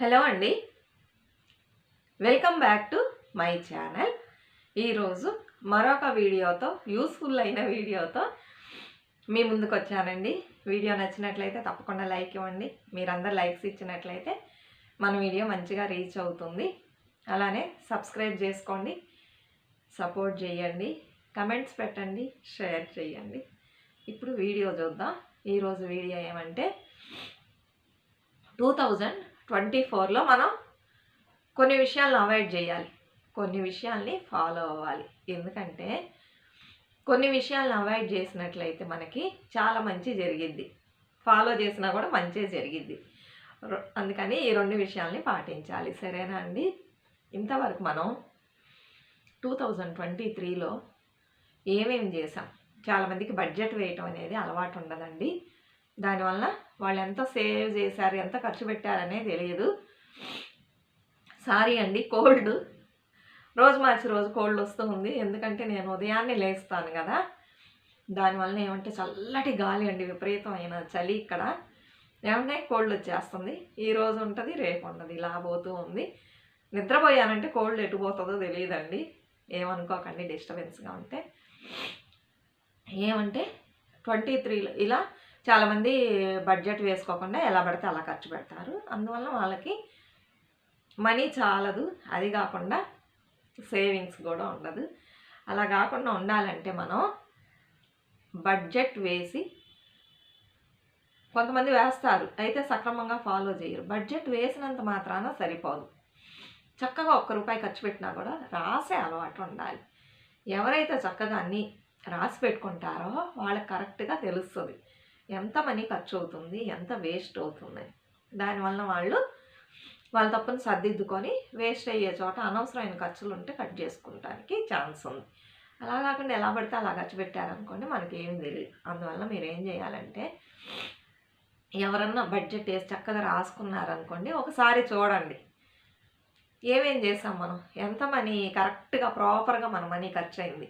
Hello అండి. Welcome back to my channel. ఈరోజు మరొక వీడియోతో యూస్ఫుల్ అయిన వీడియోతో మీ ముందుకు వచ్చానండి. వీడియో నచ్చినట్లయితే తప్పకుండా లైక్ ఇవ్వండి. మీరందరు లైక్స్ ఇచ్చినట్లయితే మన వీడియో మంచిగా రీచ్ అవుతుంది. అలానే సబ్స్క్రైబ్ చేసుకోండి. సపోర్ట్ చేయండి. కమెంట్స్ పెట్టండి. షేర్ చేయండి. ఇప్పుడు వీడియో చూద్దాం. ఈరోజు వీడియో ఏమంటే టూ థౌజండ్ ట్వంటీ ఫోర్లో మనం కొన్ని విషయాలను అవాయిడ్ చేయాలి. కొన్ని విషయాల్ని ఫాలో అవ్వాలి. ఎందుకంటే కొన్ని విషయాలను అవాయిడ్ చేసినట్లయితే మనకి చాలా మంచి జరిగిద్ది. ఫాలో చేసినా కూడా మంచి జరిగిద్ది. అందుకని ఈ రెండు విషయాల్ని పాటించాలి. సరేనా అండి? ఇంతవరకు మనం టూ థౌజండ్ ట్వంటీ త్రీలో ఏమేమి చేసాం? చాలామందికి బడ్జెట్ వేయటం అనేది అలవాటు ఉండదండి. దానివల్ల వాళ్ళు ఎంత సేవ్ చేశారు ఎంత ఖర్చు పెట్టారనే తెలియదు. సారీ అండి కోల్డ్. రోజు మార్చి రోజు కోల్డ్ వస్తూ ఉంది. ఎందుకంటే నేను ఉదయాన్నే లేస్తాను కదా. దానివల్ల ఏమంటే చల్లటి గాలి అండి విపరీతమైన చలి ఇక్కడ. ఏమంటే కోల్డ్ వచ్చేస్తుంది. ఈ రోజు ఉంటుంది రేపు ఉండదు. ఇలా పోతూ ఉంది. నిద్రపోయానంటే కోల్డ్ ఎటు పోతుందో తెలియదండి. ఏమనుకోకండి డిస్టర్బెన్స్గా ఉంటే. ఏమంటే ట్వంటీ త్రీలో ఇలా చాలామంది బడ్జెట్ వేసుకోకుండా ఎలా పడితే అలా ఖర్చు పెడతారు. అందువల్ల వాళ్ళకి మనీ చాలదు. అది కాకుండా సేవింగ్స్ కూడా ఉండదు. అలా కాకుండా ఉండాలంటే మనం బడ్జెట్ వేసి కొంతమంది వేస్తారు. అయితే సక్రమంగా ఫాలో చేయరు. బడ్జెట్ వేసినంత మాత్రాన సరిపోదు. చక్కగా ఒక్క రూపాయి ఖర్చు పెట్టినా కూడా రాసే అలవాటు ఉండాలి. ఎవరైతే చక్కగా అన్నీ రాసి పెట్టుకుంటారో వాళ్ళకి కరెక్ట్గా తెలుస్తుంది. ఎంత మనీ ఖర్చు అవుతుంది ఎంత వేస్ట్ అవుతుంది. దానివల్ల వాళ్ళు వాళ్ళ తప్పును సర్దిద్దుకొని వేస్ట్ అయ్యే చోట అనవసరమైన ఖర్చులు ఉంటే కట్ చేసుకుంటానికి ఛాన్స్ ఉంది. అలా కాకుండా ఎలా పడితే అలా ఖర్చు పెట్టారనుకోండి మనకి ఏం తెలియదు అందువల్ల మీరు ఏం చేయాలంటే ఎవరన్నా బడ్జెట్ వేసి చక్కగా రాసుకున్నారనుకోండి ఒకసారి చూడండి. ఏమేం చేసాం మనం? ఎంత మనీ కరెక్ట్గా ప్రాపర్గా మన మనీ ఖర్చు అయింది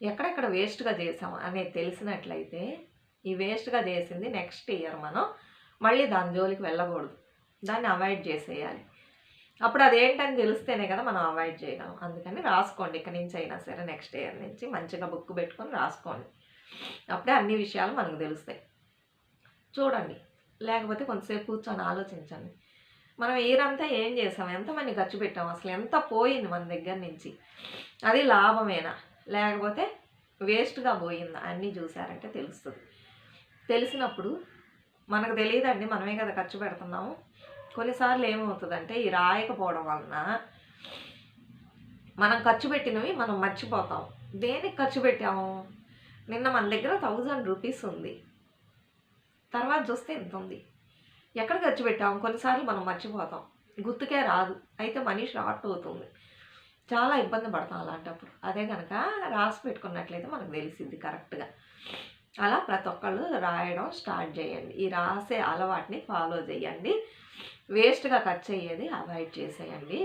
ఎక్కడెక్కడ వేస్ట్గా చేసాం అనేది తెలిసినట్లయితే ఈ వేస్ట్గా చేసింది నెక్స్ట్ ఇయర్ మనం మళ్ళీ దాని జోలికి వెళ్ళకూడదు. దాన్ని అవాయిడ్ చేసేయాలి. అప్పుడు అదేంటని తెలిస్తేనే కదా మనం అవాయిడ్ చేయగలం. అందుకని రాసుకోండి. ఇక్కడి నుంచి అయినా సరే నెక్స్ట్ ఇయర్ నుంచి మంచిగా బుక్ పెట్టుకొని రాసుకోండి. అప్పుడే అన్ని విషయాలు మనకు తెలుస్తాయి. చూడండి. లేకపోతే కొంతసేపు కూర్చొని ఆలోచించండి. మనం ఏరంతా ఏం చేసాం? ఎంతమంది ఖర్చు పెట్టాం? అసలు ఎంత పోయింది మన దగ్గర నుంచి? అది లాభమేనా? లేకపోతే వేస్ట్గా పోయిందా? అన్నీ చూసారంటే తెలుస్తుంది. తెలిసినప్పుడు మనకు తెలియదండి మనమే కదా ఖర్చు పెడుతున్నాము. కొన్నిసార్లు ఏమవుతుందంటే ఈ రాయకపోవడం వలన మనం ఖర్చు పెట్టినవి మనం మర్చిపోతాం. దేనికి ఖర్చు పెట్టాము? నిన్న మన దగ్గర థౌజండ్ రూపీస్ ఉంది. తర్వాత చూస్తే ఎంత ఉంది? ఎక్కడ ఖర్చు పెట్టాము? కొన్నిసార్లు మనం మర్చిపోతాం. గుర్తుకే రాదు. అయితే మనీ షార్ట్ అవుతుంది. చాలా ఇబ్బంది పడతాం అలాంటప్పుడు. అదే కనుక రాసి పెట్టుకున్నట్లయితే మనకు తెలిసిద్ది కరెక్ట్గా అలా ప్రతి ఒక్కళ్ళు రాయడం స్టార్ట్ చేయండి. ఈ రాసే అలవాటుని ఫాలో చేయండి. వేస్ట్గా ఖర్చు అయ్యేది అవాయిడ్ చేసేయండి.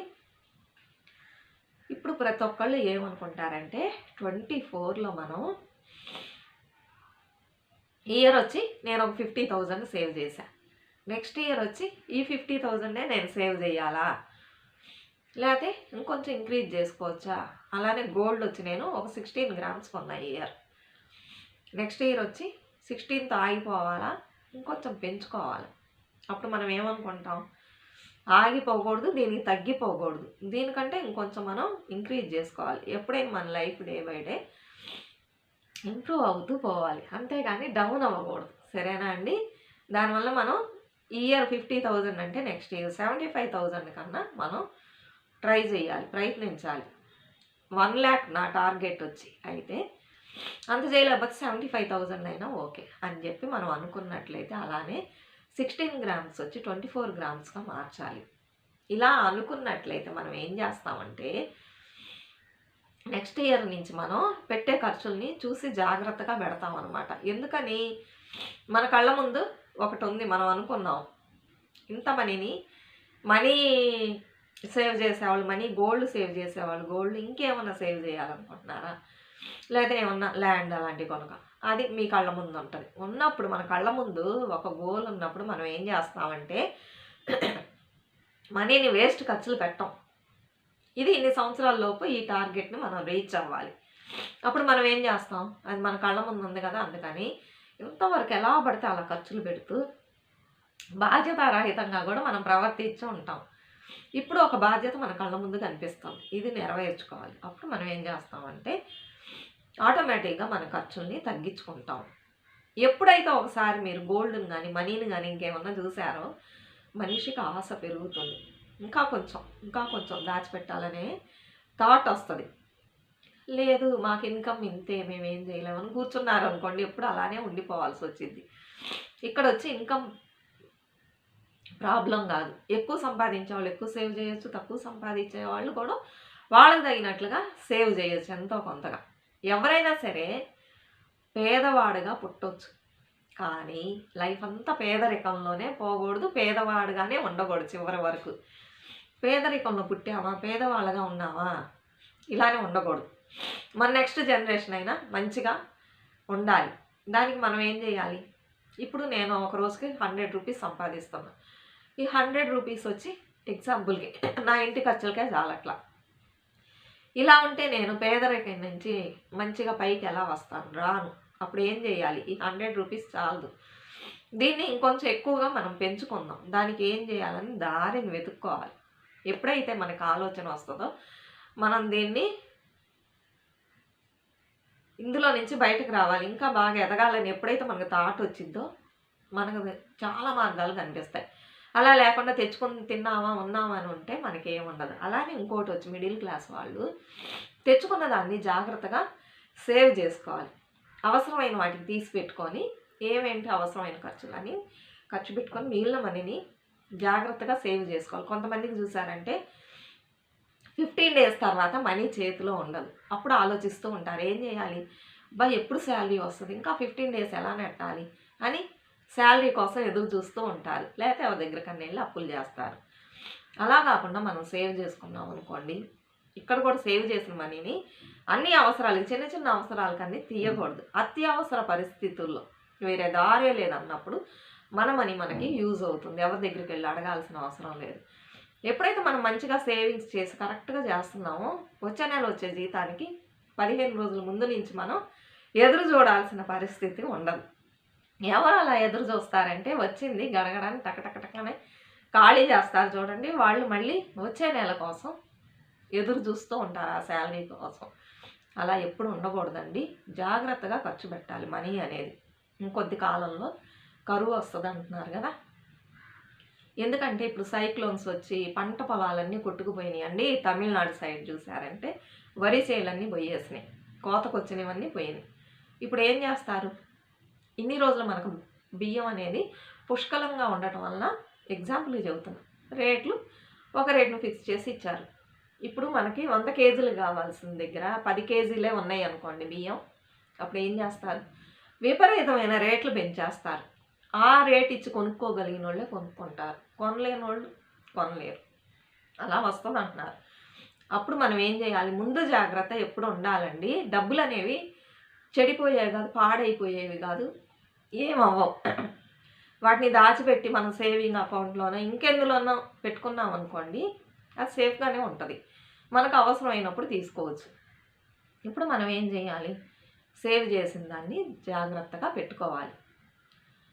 ఇప్పుడు ప్రతి ఒక్కళ్ళు ఏమనుకుంటారంటే ట్వంటీ ఫోర్లో మనం ఇయర్ వచ్చి నేను ఒక ఫిఫ్టీ థౌజండ్ సేవ్ చేశాను నెక్స్ట్ ఇయర్ వచ్చి ఈ ఫిఫ్టీ థౌజండే నేను సేవ్ చేయాలా? లేకపోతే ఇంకొంచెం ఇంక్రీజ్ చేసుకోవచ్చా? అలానే గోల్డ్ వచ్చి నేను ఒక సిక్స్టీన్ గ్రామ్స్ కొన్నా ఇయర్. నెక్స్ట్ ఇయర్ వచ్చి సిక్స్టీన్త్ ఆగిపోవాలా? ఇంకొంచెం పెంచుకోవాలి. అప్పుడు మనం ఏమనుకుంటాం? ఆగిపోకూడదు దీనికి తగ్గిపోకూడదు. దీనికంటే ఇంకొంచెం మనం ఇంక్రీజ్ చేసుకోవాలి. ఎప్పుడైనా మన life day by day improve అవుతూ పోవాలి. అంతేగాని డౌన్ అవ్వకూడదు. సరేనా అండి? దానివల్ల మనం ఇయర్ ఫిఫ్టీ థౌజండ్ అంటే next year seventy five thousand కన్నా మనం ట్రై చేయాలి ప్రయత్నించాలి. వన్ ల్యాక్ నా టార్గెట్ వచ్చి. అయితే అంత చేయలేకపోతే సెవెంటీ ఫైవ్ థౌజండ్ అయినా ఓకే అని చెప్పి మనం అనుకున్నట్లయితే అలానే సిక్స్టీన్ గ్రామ్స్ వచ్చి ట్వంటీ ఫోర్ గ్రామ్స్గా మార్చాలి. ఇలా అనుకున్నట్లయితే మనం ఏం చేస్తామంటే నెక్స్ట్ ఇయర్ నుంచి మనం పెట్టే ఖర్చుల్ని చూసి జాగ్రత్తగా పెడతాం అనమాట ఎందుకని? మన కళ్ళ ముందు ఒకటి ఉంది మనం అనుకున్నాం. ఇంత మనీని మనీ సేవ్ చేసేవాళ్ళు మనీ గోల్డ్ సేవ్ చేసేవాళ్ళు గోల్డ్ ఇంకేమైనా సేవ్ చేయాలనుకుంటున్నారా? లేదా ఏమన్నా ల్యాండ్ అలాంటివి కొనక. అది మీ కళ్ళ ముందు ఉంటుంది. ఉన్నప్పుడు మన కళ్ళ ముందు ఒక గోల్ ఉన్నప్పుడు మనం ఏం చేస్తామంటే మనీని వేస్ట్ ఖర్చులు పెట్టం. ఇది ఇన్ని సంవత్సరాల లోపు ఈ టార్గెట్ని మనం రీచ్ అవ్వాలి. అప్పుడు మనం ఏం చేస్తాం? అది మన కళ్ళ ముందు ఉంది కదా అందుకని ఇంతవరకు ఎలా పడితే అలా ఖర్చులు పెడుతూ బాధ్యతారహితంగా కూడా మనం ప్రవర్తించి ఉంటాం. ఇప్పుడు ఒక బాధ్యత మన కళ్ళ ముందు కనిపిస్తుంది. ఇది నెరవేర్చుకోవాలి. అప్పుడు మనం ఏం చేస్తామంటే ఆటోమేటిక్గా మన ఖర్చుల్ని తగ్గించుకుంటాం. ఎప్పుడైతే ఒకసారి మీరు గోల్డ్ని కానీ మనీని కానీ ఇంకేమన్నా చూసారో మనిషికి ఆశ పెరుగుతుంది. ఇంకా కొంచెం ఇంకా కొంచెం దాచిపెట్టాలనే థాట్ వస్తుంది. లేదు మాకు ఇన్కమ్ ఇంతే మేమేం చేయలేమని కూర్చున్నారు అనుకోండి ఎప్పుడు అలానే ఉండిపోవాల్సి వచ్చింది. ఇక్కడ వచ్చి ఇన్కమ్ ప్రాబ్లం కాదు. ఎక్కువ సంపాదించే వాళ్ళు ఎక్కువ సేవ్ చేయొచ్చు తక్కువ సంపాదించే వాళ్ళు కూడా వాళ్ళకి తగినట్లుగా సేవ్ చేయొచ్చు ఎంతో కొంతగా. ఎవరైనా సరే పేదవాడుగా పుట్టొచ్చు. కానీ లైఫ్ అంతా పేదరికంలోనే పోకూడదు పేదవాడుగానే ఉండకూడదు చివరి వరకు. పేదరికంలో పుట్టామా పేదవాళ్ళగా ఉన్నామా ఇలానే ఉండకూడదు. మన నెక్స్ట్ జనరేషన్ అయినా మంచిగా ఉండాలి. దానికి మనం ఏం చేయాలి? ఇప్పుడు నేను ఒక రోజుకి హండ్రెడ్ రూపీస్ సంపాదిస్తున్నా. ఈ హండ్రెడ్ రూపీస్ వచ్చి ఎగ్జాంపుల్కి నా ఇంటి ఖర్చులకే చాలట్లా. ఇలా ఉంటే నేను పేదరికం నుంచి మంచిగా పైకి ఎలా వస్తాను? రాను. అప్పుడు ఏం చేయాలి? ఈ హండ్రెడ్ రూపీస్ చాలదు. దీన్ని ఇంకొంచెం ఎక్కువగా మనం పెంచుకుందాం. దానికి ఏం చేయాలని దారిని వెతుక్కోవాలి. ఎప్పుడైతే మనకు ఆలోచన వస్తుందో మనం దీన్ని ఇందులో నుంచి బయటకు రావాలి. ఇంకా బాగా ఎదగాలని ఎప్పుడైతే మనకు థాట్ వచ్చిందో మనకు చాలా మార్గాలు కనిపిస్తాయి. అలా లేకుండా తెచ్చుకొని తిన్నామా ఉన్నామా అని ఉంటే మనకి ఏముండదు అలానే ఇంకోటి వచ్చి మిడిల్ క్లాస్ వాళ్ళు తెచ్చుకున్న దాన్ని జాగ్రత్తగా సేవ్ చేసుకోవాలి. అవసరమైన వాటికి తీసి పెట్టుకొని ఏమేంటి అవసరమైన ఖర్చులని ఖర్చు పెట్టుకొని మిగిలిన మనీని జాగ్రత్తగా సేవ్ చేసుకోవాలి. కొంతమందికి చూసారంటే ఫిఫ్టీన్ డేస్ తర్వాత మనీ చేతిలో ఉండదు. అప్పుడు ఆలోచిస్తూ ఉంటారు ఏం చేయాలి? బా ఎప్పుడు శాలరీ వస్తుంది? ఇంకా ఫిఫ్టీన్ డేస్ ఎలా నెట్టాలి? అని శాలరీ కోసం ఎదురు చూస్తూ ఉంటారు. లేకపోతే ఎవరి దగ్గరకన్నా వెళ్ళి అప్పులు చేస్తారు. అలా కాకుండా మనం సేవ్ చేసుకున్నాం అనుకోండి ఇక్కడ కూడా సేవ్ చేసిన మనీని అన్ని అవసరాలకి చిన్న చిన్న అవసరాలకన్నీ తీయకూడదు. అత్యవసర పరిస్థితుల్లో వేరే దారే లేదన్నప్పుడు మన మనీ మనకి యూజ్ అవుతుంది. ఎవరి దగ్గరికి వెళ్ళి అడగాల్సిన అవసరం లేదు. ఎప్పుడైతే మనం మంచిగా సేవింగ్స్ చేసి కరెక్ట్గా చేస్తున్నామో వచ్చే నెల వచ్చే జీతానికి పదిహేను రోజుల ముందు నుంచి మనం ఎదురు చూడాల్సిన పరిస్థితి ఉండదు. ఎవరు అలా ఎదురు చూస్తారంటే వచ్చింది గడగడని టకటకటకనే ఖాళీ చేస్తారు చూడండి. వాళ్ళు మళ్ళీ వచ్చే నెల కోసం ఎదురు చూస్తూ ఉంటారు ఆ శాలరీ కోసం. అలా ఎప్పుడు ఉండకూడదండి. జాగ్రత్తగా ఖర్చు పెట్టాలి మనీ అనేది. ఇంకొద్ది కాలంలో కరువు వస్తుంది అంటున్నారు కదా. ఎందుకంటే ఇప్పుడు సైక్లోన్స్ వచ్చి పంట పొలాలన్నీ కొట్టుకుపోయినాయి అండి. తమిళనాడు సైడ్ చూసారంటే వరి చేలన్నీ పోయేసినాయి. కోతకొచ్చినవన్నీ పోయినాయి. ఇప్పుడు ఏం చేస్తారు? ఇన్ని రోజులు మనకు బియ్యం అనేది పుష్కలంగా ఉండటం వలన ఎగ్జాంపుల్ చెబుతున్నా. రేట్లు ఒక రేట్ను ఫిక్స్ చేసి ఇచ్చారు. ఇప్పుడు మనకి వంద కేజీలు కావాల్సిన దగ్గర పది కేజీలే ఉన్నాయి అనుకోండి బియ్యం. అప్పుడు ఏం చేస్తారు? విపరీతమైన రేట్లు పెంచేస్తారు. ఆ రేట్ ఇచ్చి కొనుక్కోగలిగిన వాళ్ళే కొనుక్కుంటారు. కొనలేని వాళ్ళు కొనలేరు. అలా వస్తుంది అంటున్నారు అప్పుడు మనం ఏం చేయాలి? ముందు జాగ్రత్త ఎప్పుడు ఉండాలండి. డబ్బులు అనేవి చెడిపోయేవి కాదు పాడైపోయేవి కాదు ఏమవ్వవు. వాటిని దాచిపెట్టి మనం సేవింగ్ అకౌంట్లోనో ఇంకెందులోనో పెట్టుకున్నాం అనుకోండి అది సేఫ్గానే ఉంటుంది. మనకు అవసరమైనప్పుడు తీసుకోవచ్చు. ఇప్పుడు మనం ఏం చేయాలి? సేవ్ చేసిన దాన్ని జాగ్రత్తగా పెట్టుకోవాలి.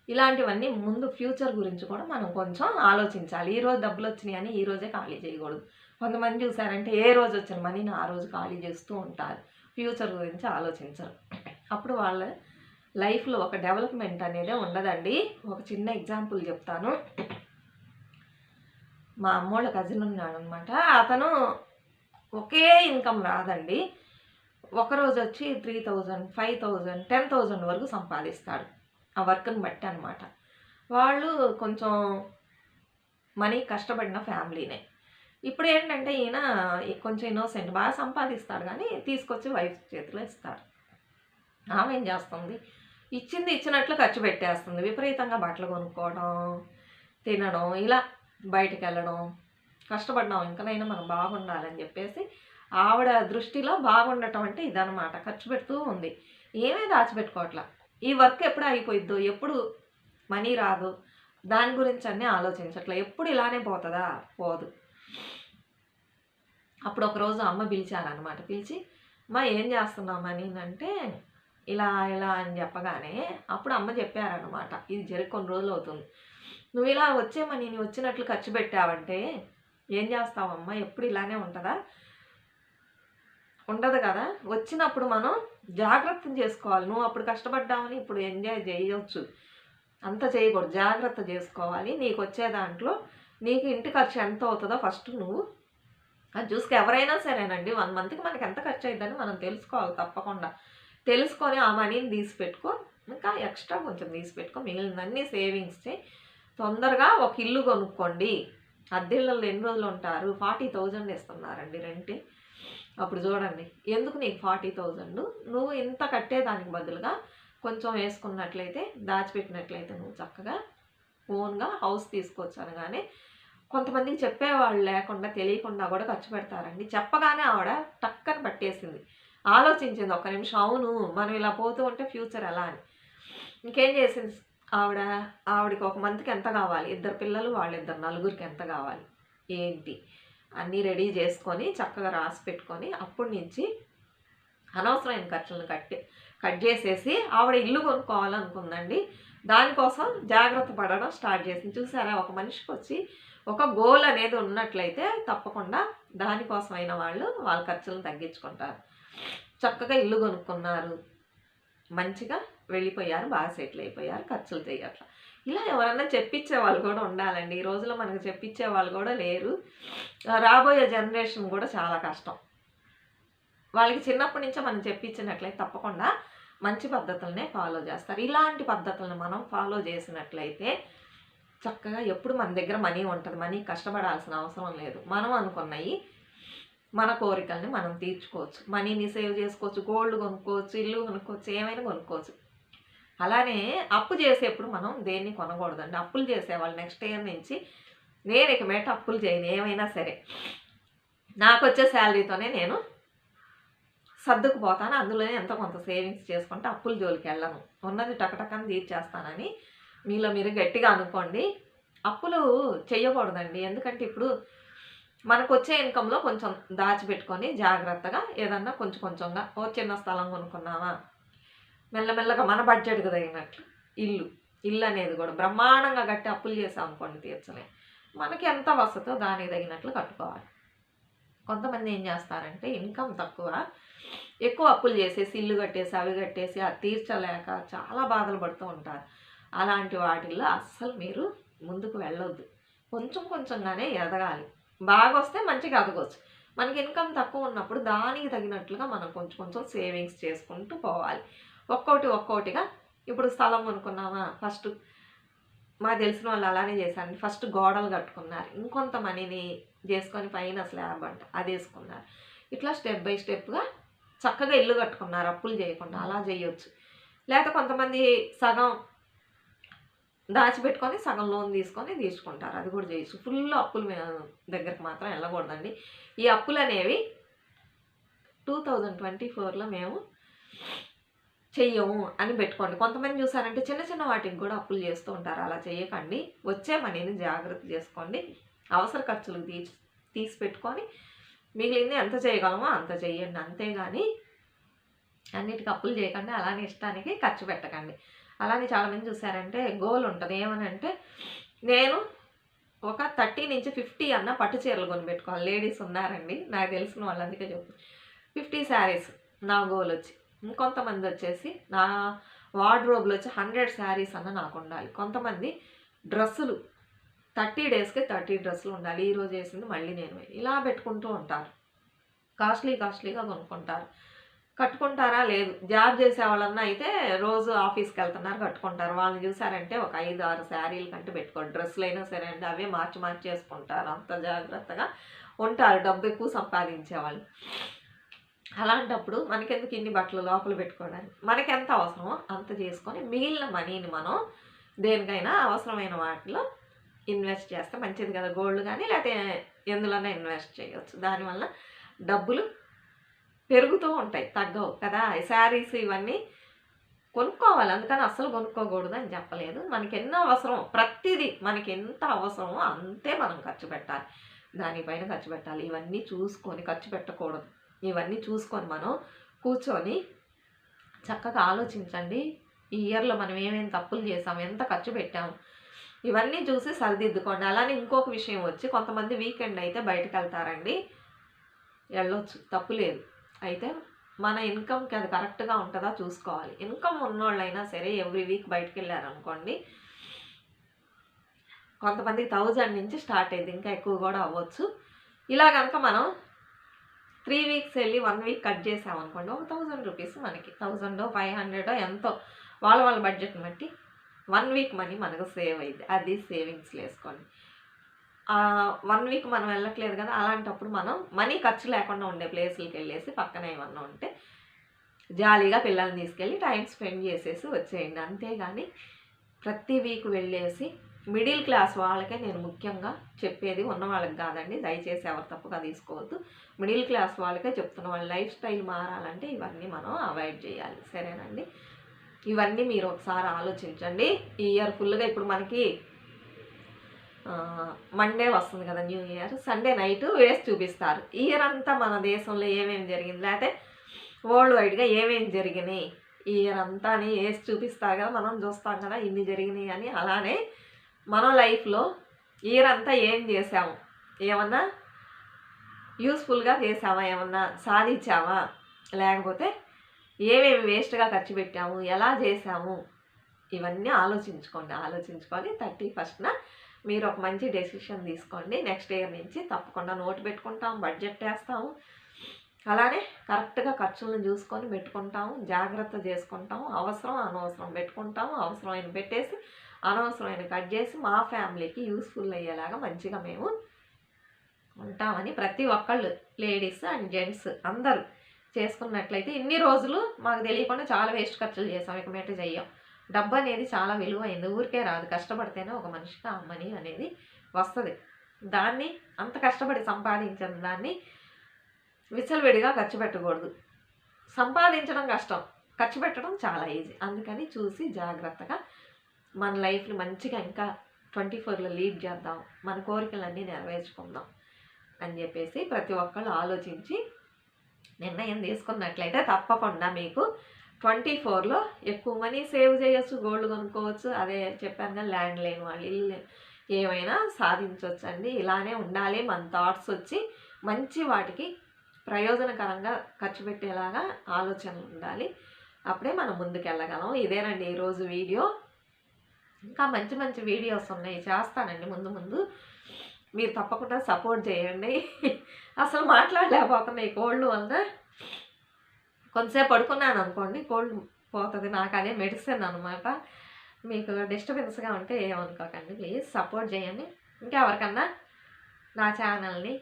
ఇలాంటివన్నీ ముందు ఫ్యూచర్ గురించి కూడా మనం కొంచెం ఆలోచించాలి. ఈ రోజు డబ్బులు వచ్చినాయి అని ఈరోజే ఖాళీ చేయకూడదు. కొంతమంది చూసారంటే ఏ రోజు వచ్చిన మనీని ఆ రోజు ఖాళీ చేస్తూ ఉంటారు. ఫ్యూచర్ గురించి ఆలోచించరు. అప్పుడు వాళ్ళ లైఫ్లో ఒక డెవలప్మెంట్ అనేది ఉండదండి. ఒక చిన్న ఎగ్జాంపుల్ చెప్తాను. మా అమ్మోళ్ళ కజిన్ ఉన్నాడు అనమాట అతను ఒకే ఇన్కమ్ రాదండి. ఒకరోజు వచ్చి three thousand five thousand ten thousand వరకు సంపాదిస్తాడు. ఆ వర్క్ని బట్టి అనమాట వాళ్ళు కొంచెం మనీ కష్టపడిన ఫ్యామిలీనే. ఇప్పుడు ఏంటంటే ఈయన కొంచెం ఇన్నోసెంట్ బాగా సంపాదిస్తాడు కానీ తీసుకొచ్చి వైఫ్ చేతిలో ఇస్తాడు. ఆమె ఏం చేస్తుంది? ఇచ్చింది ఇచ్చినట్లు ఖర్చు పెట్టేస్తుంది. విపరీతంగా బట్టలు కొనుక్కోవడం తినడం ఇలా బయటికి వెళ్ళడం. కష్టపడ్డాం. ఇంకనైనా మనం బాగుండాలని చెప్పేసి ఆవిడ దృష్టిలో బాగుండటం అంటే ఇదనమాట ఖర్చు పెడుతూ ఉంది. ఏమీ దాచిపెట్టుకోవట్లా. ఈ వర్క్ ఎప్పుడు అయిపోయిద్దో ఎప్పుడు మనీ రాదు దాని గురించి అన్నీ ఆలోచించట్లే. ఎప్పుడు ఇలానే పోతుందా? పోదు. అప్పుడు ఒకరోజు అమ్మ పిలిచారనమాట పిలిచి అమ్మ ఏం చేస్తున్నామని అంటే ఇలా ఇలా అని చెప్పగానే అప్పుడు అమ్మ చెప్పారనమాట ఇది జరిగి కొన్ని రోజులు అవుతుంది. నువ్వు ఇలా వచ్చేమని నీ వచ్చినట్లు ఖర్చు పెట్టావంటే ఏం చేస్తావమ్మా ఎప్పుడు ఇలానే ఉంటుందా? ఉండదు కదా. వచ్చినప్పుడు మనం జాగ్రత్త చేసుకోవాలి. నువ్వు అప్పుడు కష్టపడ్డామని ఇప్పుడు ఎంజాయ్ చేయవచ్చు అంత చేయకూడదు. జాగ్రత్త చేసుకోవాలి. నీకు వచ్చే దాంట్లో నీకు ఇంటి ఖర్చు ఎంత అవుతుందో ఫస్ట్ నువ్వు అది చూసుకు ఎవరైనా సరేనండి. వన్ మంత్కి మనకి ఎంత ఖర్చు అయ్యిందని మనం తెలుసుకోవాలి తప్పకుండా. తెలుసుకొని ఆ మనీని తీసి పెట్టుకో ఇంకా ఎక్స్ట్రా కొంచెం తీసి పెట్టుకో మిగిలినన్ని సేవింగ్స్ చేయి తొందరగా ఒక ఇల్లు కొనుక్కోండి. అద్దెళ్ళల్లో ఎన్ని రోజులు ఉంటారు? ఫార్టీ థౌజండ్ ఇస్తున్నారండి రెంట్. అప్పుడు చూడండి. ఎందుకు నీకు ఫార్టీ థౌజండ్? నువ్వు ఇంత కట్టేదానికి బదులుగా కొంచెం వేసుకున్నట్లయితే దాచిపెట్టినట్లయితే నువ్వు చక్కగా ఓన్గా హౌస్ తీసుకోవచ్చు అనగానే కొంతమందికి చెప్పేవాళ్ళు లేకుండా తెలియకుండా కూడా ఖర్చు పెడతారండి. చెప్పగానే ఆవిడ టక్కన పట్టేసింది. ఆలోచించింది. ఒక్క నిమిషం అవును మనం ఇలా పోతూ ఉంటే ఫ్యూచర్ ఎలా అని. ఇంకేం చేసింది ఆవిడ? ఆవిడకి ఒక మంత్కి ఎంత కావాలి? ఇద్దరు పిల్లలు వాళ్ళిద్దరు నలుగురికి ఎంత కావాలి? ఏంటి? అన్నీ రెడీ చేసుకొని చక్కగా రాసి పెట్టుకొని అప్పటి నుంచి అనవసరమైన ఖర్చులను కట్టి కట్ చేసేసి ఆవిడ ఇల్లు కొనుక్కోవాలనుకుందండి. దానికోసం జాగ్రత్త పడడం స్టార్ట్ చేసింది. చూసారా? ఒక మనిషికి వచ్చి ఒక గోల్ అనేది ఉన్నట్లయితే తప్పకుండా దానికోసమైన వాళ్ళు వాళ్ళ ఖర్చులను తగ్గించుకుంటారు. చక్కగా ఇల్లు కొనుక్కున్నారు. మంచిగా వెళ్ళిపోయారు బాగా సెటిల్ అయిపోయారు ఖర్చులు చేయట్ల ఇలా ఎవరన్నా చెప్పించే వాళ్ళు కూడా ఉండాలండి. ఈ రోజుల్లో మనకు చెప్పించే వాళ్ళు కూడా లేరు. రాబోయే జనరేషన్ కూడా చాలా కష్టం. వాళ్ళకి చిన్నప్పటి నుంచే మనం చెప్పించినట్లయితే తప్పకుండా మంచి పద్ధతులనే ఫాలో చేస్తారు. ఇలాంటి పద్ధతులను మనం ఫాలో చేసినట్లయితే చక్కగా ఎప్పుడు మన దగ్గర మనీ ఉంటుంది. మనీ కష్టపడాల్సిన అవసరం లేదు. మనం అనుకున్నాయి మన కోరికల్ని మనం తీర్చుకోవచ్చు. మనీని సేవ్ చేసుకోవచ్చు గోల్డ్ కొనుక్కోవచ్చు ఇల్లు కొనుక్కోవచ్చు ఏమైనా కొనుక్కోవచ్చు. అలానే అప్పు చేసేప్పుడు మనం దేన్ని కొనకూడదండి. అప్పులు చేసేవాళ్ళు నెక్స్ట్ ఇయర్ నుంచి నేను ఇక మేట అప్పులు చేయను ఏమైనా సరే. నాకు వచ్చే శాలరీతోనే నేను సర్దుకుపోతాను. అందులోనే ఎంతో కొంత సేవింగ్స్ చేసుకుంటే అప్పుల జోలికి వెళ్ళను. ఉన్నది టకటకని తీర్చేస్తానని మీలో మీరు గట్టిగా అనుకోండి. అప్పులు చేయకూడదండి ఎందుకంటే ఇప్పుడు మనకు వచ్చే ఇన్కంలో కొంచెం దాచిపెట్టుకొని జాగ్రత్తగా ఏదన్నా కొంచెం కొంచెంగా ఓ చిన్న స్థలం కొనుక్కున్నామా మెల్లమెల్లగా మన బడ్జెట్కి తగినట్లు ఇల్లు ఇల్లు అనేది కూడా బ్రహ్మాండంగా కట్టి అప్పులు చేసాం తీర్చలే. మనకి ఎంత వస్తుందో దానికి తగినట్లు కట్టుకోవాలి. కొంతమంది ఏం చేస్తారంటే ఇన్కమ్ తక్కువ ఎక్కువ అప్పులు చేసేసి ఇల్లు కట్టేసి అవి కట్టేసి అది తీర్చలేక చాలా బాధలు పడుతూ ఉంటారు. అలాంటి వాటిల్లో అస్సలు మీరు ముందుకు వెళ్ళొద్దు. కొంచెం కొంచెంగానే ఎదగాలి. బాగా వస్తే మంచిగా ఎదగవచ్చు మనకి ఇన్కమ్ తక్కువ ఉన్నప్పుడు దానికి తగినట్లుగా మనం కొంచెం కొంచెం సేవింగ్స్ చేసుకుంటూ పోవాలి. ఒక్కోటి ఒక్కోటిగా ఇప్పుడు స్థలం కొనుక్కున్నామా? ఫస్ట్ మాకు తెలిసిన వాళ్ళు అలానే చేశారండి. ఫస్ట్ గోడలు కట్టుకున్నారు. ఇంకొంత మనీని చేసుకొని పైన స్లాబ్ అంట అది వేసుకున్నారు. ఇట్లా స్టెప్ బై స్టెప్గా చక్కగా ఇల్లు కట్టుకున్నారు. అప్పులు చేయకుండా అలా చేయొచ్చు. లేకపోతే కొంతమంది సగం దాచిపెట్టుకొని సగం లోన్ తీసుకొని తీసుకుంటారు. అది కూడా చేయొచ్చు. ఫుల్ అప్పుల మీ- దగ్గరికి మాత్రం వెళ్ళకూడదండి. ఈ అప్పులు అనేవి టూ థౌజండ్ ట్వంటీ ఫోర్లో మేము చెయ్యము అని పెట్టుకోండి. కొంతమంది చూసారంటే చిన్న చిన్న వాటికి కూడా అప్పులు చేస్తూ ఉంటారు. అలా చేయకండి వచ్చే మనీని జాగ్రత్త చేసుకోండి. అవసర ఖర్చులు తీసి తీసి పెట్టుకొని మిగిలింది ఎంత చేయగలమో అంత చేయండి అంతేగాని అన్నిటికీ అప్పులు చేయకండి. అలానే ఇష్టానికి ఖర్చు పెట్టకండి. అలానే చాలామంది చూసారంటే గోల్ ఉంటుంది. ఏమనంటే నేను ఒక థర్టీ నుంచి ఫిఫ్టీ అన్న పట్టు చీరలు కొనిపెట్టుకోవాలి. లేడీస్ ఉన్నారండి నాకు తెలిసిన వాళ్ళు అందుకే చెప్పు. ఫిఫ్టీ శారీస్ నా గోల్ వచ్చి. ఇంకొంతమంది వచ్చేసి నా వార్డ్రోబ్లో వచ్చి హండ్రెడ్ శారీస్ అన్న నాకు ఉండాలి. కొంతమంది డ్రెస్సులు థర్టీ డేస్కి థర్టీ డ్రెస్సులు ఉండాలి. ఈరోజు వేసింది మళ్ళీ నేను. ఇలా పెట్టుకుంటూ ఉంటారు. కాస్ట్లీ కాస్ట్లీగా కొనుక్కుంటారు. కట్టుకుంటారా? లేదు. జాబ్ చేసే వాళ్ళన్నా అయితే రోజు ఆఫీస్కి వెళ్తున్నారు కట్టుకుంటారు. వాళ్ళని చూసారంటే ఒక ఐదు ఆరు శారీలు కంటే పెట్టుకోరు. డ్రెస్సులు అయినా సరే అండి అవే మార్చి మార్చి చేసుకుంటారు అంత జాగ్రత్తగా ఉంటారు. డబ్బు ఎక్కువ సంపాదించే వాళ్ళు. అలాంటప్పుడు మనకెందుకు ఇన్ని బట్టలు లోపల పెట్టుకోవడానికి? మనకి ఎంత అవసరమో అంత చేసుకొని మిగిలిన మనీని మనం దేనికైనా అవసరమైన వాటిలో ఇన్వెస్ట్ చేస్తే మంచిది కదా. గోల్డ్ కానీ లేకపోతే ఎందులోనే ఇన్వెస్ట్ చేయవచ్చు దానివల్ల డబ్బులు పెరుగుతూ ఉంటాయి తగ్గవు కదా? శారీస్ ఇవన్నీ కొనుక్కోవాలి. అందుకని అస్సలు కొనుక్కోకూడదు అని చెప్పలేదు. మనకి ఎన్నో అవసరం. ప్రతిదీ మనకి ఎంత అవసరమో అంతే మనం ఖర్చు పెట్టాలి. దానిపైన ఖర్చు పెట్టాలి. ఇవన్నీ చూసుకొని ఖర్చు పెట్టకూడదు. ఇవన్నీ చూసుకొని మనం కూర్చొని చక్కగా ఆలోచించండి. ఈ ఇయర్లో మనం ఏమేమి తప్పులు చేసాము ఎంత ఖర్చు పెట్టాము ఇవన్నీ చూసి సరిదిద్దుకోండి. అలానే ఇంకొక విషయం వచ్చి కొంతమంది వీకెండ్ అయితే బయటకు వెళ్తారండి వెళ్ళొచ్చు. తప్పు లేదు. అయితే మన ఇన్కమ్కి అది కరెక్ట్గా ఉంటుందా చూసుకోవాలి. ఇన్కమ్ ఉన్నోళ్ళైనా సరే ఎవ్రీ వీక్ బయటకు వెళ్ళారనుకోండి కొంతమంది థౌజండ్ నుంచి స్టార్ట్ అయ్యింది ఇంకా ఎక్కువ కూడా అవ్వచ్చు. ఇలా కనుక మనం త్రీ వీక్స్ వెళ్ళి వన్ వీక్ కట్ చేసామనుకోండి ఒక థౌజండ్ రూపీస్ మనకి థౌజండో ఫైవ్ హండ్రెడో ఎంతో వాళ్ళ వాళ్ళ బడ్జెట్ని బట్టి వన్ వీక్ మనీ మనకు సేవ్ అయింది అది సేవింగ్స్ వేసుకోండి వన్ వీక్ మనం వెళ్ళట్లేదు కదా అలాంటప్పుడు మనం మనీ ఖర్చు లేకుండా ఉండే ప్లేసులకి వెళ్ళేసి పక్కన ఏమన్నా ఉంటే జాలీగా పిల్లల్ని తీసుకెళ్ళి టైం స్పెండ్ చేసేసి వచ్చేయండి. అంతేగాని ప్రతి వీక్ వెళ్ళేసి మిడిల్ క్లాస్ వాళ్ళకే నేను ముఖ్యంగా చెప్పేది ఉన్న వాళ్ళకి కాదండి. దయచేసి ఎవరు తప్పుగా తీసుకోవద్దు. మిడిల్ క్లాస్ వాళ్ళకే చెప్తున్న వాళ్ళ లైఫ్ స్టైల్ మారాలంటే ఇవన్నీ మనం అవాయిడ్ చేయాలి. సరేనండి? ఇవన్నీ మీరు ఒకసారి ఆలోచించండి. ఈ ఇయర్ ఫుల్గా ఇప్పుడు మనకి మండే వస్తుంది కదా న్యూ ఇయర్ సండే నైట్ వేసి చూపిస్తారు. ఇయర్ అంతా మన దేశంలో ఏమేమి జరిగింది? లేకపోతే వరల్డ్ వైడ్గా ఏమేమి జరిగినాయి? ఇయర్ అంతా అని వేసి చూపిస్తారు కదా మనం చూస్తాం కదా ఇన్ని జరిగినాయి అని. అలానే మన లైఫ్లో ఇయర్ అంతా ఏం చేసాము ఏమన్నా యూస్ఫుల్గా చేసామా ఏమన్నా సాధించామా? లేకపోతే ఏమేమి వేస్ట్గా ఖర్చు పెట్టాము? ఎలా చేసాము ఇవన్నీ ఆలోచించుకోండి. ఆలోచించుకొని థర్టీ ఫస్ట్న మీరు ఒక మంచి డెసిషన్ తీసుకోండి. నెక్స్ట్ ఇయర్ నుంచి తప్పకుండా నోటు పెట్టుకుంటాం బడ్జెట్ వేస్తాము. అలానే కరెక్ట్గా ఖర్చులను చూసుకొని పెట్టుకుంటాము జాగ్రత్త చేసుకుంటాము అవసరం అనవసరం పెట్టుకుంటాము అవసరమైన పెట్టేసి అనవసరమైన కట్ చేసి మా ఫ్యామిలీకి యూస్ఫుల్ అయ్యేలాగా మంచిగా మేము ఉంటామని ప్రతి ఒక్కళ్ళు లేడీస్ అండ్ జెంట్స్ అందరూ చేసుకున్నట్లయితే ఇన్ని రోజులు మాకు తెలియకుండా చాలా వేస్ట్ ఖర్చులు చేసాం. ఇక మీట చెయ్యం. డబ్బు అనేది చాలా విలువైంది. ఊరికే రాదు. కష్టపడితేనే ఒక మనిషికి ఆ మనీ అనేది వస్తుంది. దాన్ని అంత కష్టపడి సంపాదించిన దాన్ని విచ్చలవిడిగా ఖర్చు పెట్టకూడదు. సంపాదించడం కష్టం. ఖర్చు పెట్టడం చాలా ఈజీ. అందుకని చూసి జాగ్రత్తగా మన లైఫ్ని మంచిగా ఇంకా ట్వంటీ ఫోర్లో లీడ్ చేద్దాం. మన కోరికలన్నీ నెరవేర్చుకుందాం అని చెప్పేసి ప్రతి ఒక్కళ్ళు ఆలోచించి నిర్ణయం తీసుకున్నట్లయితే తప్పకుండా మీకు ట్వంటీ ఫోర్లో ఎక్కువ మనీ సేవ్ చేయొచ్చు గోల్డ్ కొనుక్కోవచ్చు. అదే చెప్పాను కదా ల్యాండ్ లేని వాళ్ళు ఇల్లు ఏమైనా సాధించవచ్చు అండి ఇలానే ఉండాలి. మన థాట్స్ వచ్చి మంచి వాటికి ప్రయోజనకరంగా ఖర్చు పెట్టేలాగా ఆలోచనలు ఉండాలి. అప్పుడే మనం ముందుకెళ్ళగలం ఇదేనండి ఈరోజు వీడియో. ఇంకా మంచి మంచి వీడియోస్ ఉన్నాయి. చేస్తానండి ముందు ముందు. మీరు తప్పకుండా సపోర్ట్ చేయండి. అసలు మాట్లాడలేకపోతున్నాయి కోళ్ళు కోల్డ్ వలన. కొంతసేపు పడుకున్నాను అనుకోండి కోల్డ్ పోతుంది నాకు అదే మెడిసిన్ అనమాట మీకు డిస్టర్బెన్స్గా ఉంటే ఏమనుకోకండి ప్లీజ్ సపోర్ట్ చేయండి. ఇంకా ఎవరికన్నా నా ఛానల్ని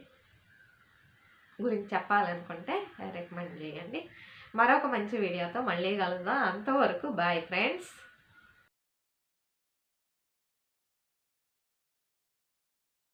గురించి చెప్పాలనుకుంటే రికమెండ్ చేయండి. మరొక మంచి వీడియోతో మళ్ళీ కలుద్దాం. అంతవరకు బాయ్ ఫ్రెండ్స్.